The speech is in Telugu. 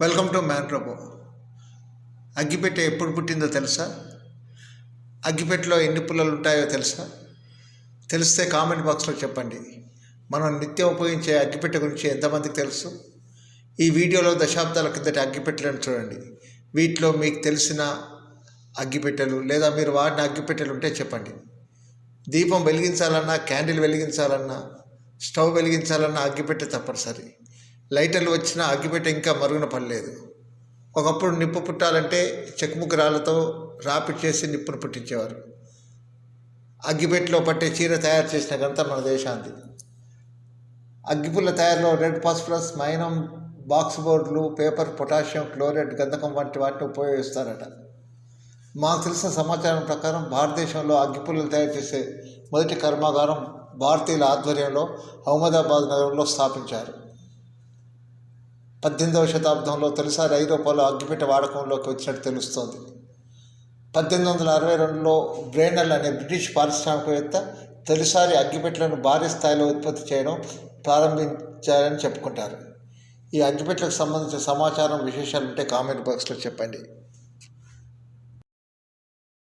వెల్కమ్ టు మ్యాన్ రోబో అగ్గిపెట్టె ఎప్పుడు పుట్టిందో తెలుసా? అగ్గిపెట్టెలో ఎన్ని పుల్లలు ఉంటాయో తెలుసా? తెలిస్తే కామెంట్ బాక్స్లో చెప్పండి. మనం నిత్యం ఉపయోగించే అగ్గిపెట్టె గురించి ఎంతమందికి తెలుసు? ఈ వీడియోలో దశాబ్దాల కిందటి అగ్గిపెట్టెలను చూడండి. వీటిలో మీకు తెలిసిన అగ్గిపెట్టెలు లేదా మీరు వాడిన అగ్గిపెట్టెలు ఉంటే చెప్పండి. దీపం వెలిగించాలన్నా క్యాండిల్ వెలిగించాలన్నా స్టవ్ వెలిగించాలన్నా అగ్గిపెట్టె తప్పనిసరి. లైటర్లు వచ్చినా అగ్గిపెట్ట ఇంకా మరుగున పడలేదు. ఒకప్పుడు నిప్పు పుట్టాలంటే చెక్కుముక్కు రాళ్ళతో రాపిడ్ చేసి నిప్పును పుట్టించేవారు. అగ్గిపెట్టలో పట్టే చీర తయారు చేసిన ఘనత మన దేశాంతి అగ్గిపుల్ల తయారులో రెడ్ ఫాస్ఫరస్ మైనం బాక్స్ బోర్డులు పేపర్ పొటాషియం క్లోరైడ్ గంధకం వంటి వాటిని ఉపయోగిస్తారట. మాకు తెలిసిన సమాచారం ప్రకారం భారతదేశంలో అగ్గిపుల్లలు తయారు చేసే మొదటి కర్మాగారం భారతీయుల ఆధ్వర్యంలో అహ్మదాబాద్ నగరంలో స్థాపించారు. పద్దెనిమిదవ శతాబ్దంలో తొలిసారి ఐరోపాలో అగ్గిపెట్టె వాడకంలోకి వచ్చినట్టు తెలుస్తోంది. పద్దెనిమిది వందల అరవై రెండులో బ్రేనల్ అనే బ్రిటిష్ పారిశ్రామికవేత్త తొలిసారి అగ్గిపెట్టెలను భారీ స్థాయిలో ఉత్పత్తి చేయడం ప్రారంభించారని చెప్పుకుంటారు. ఈ అగ్గిపెట్టెలకు సంబంధించిన సమాచారం విశేషాలు ఉంటే కామెంట్ బాక్స్లో చెప్పండి.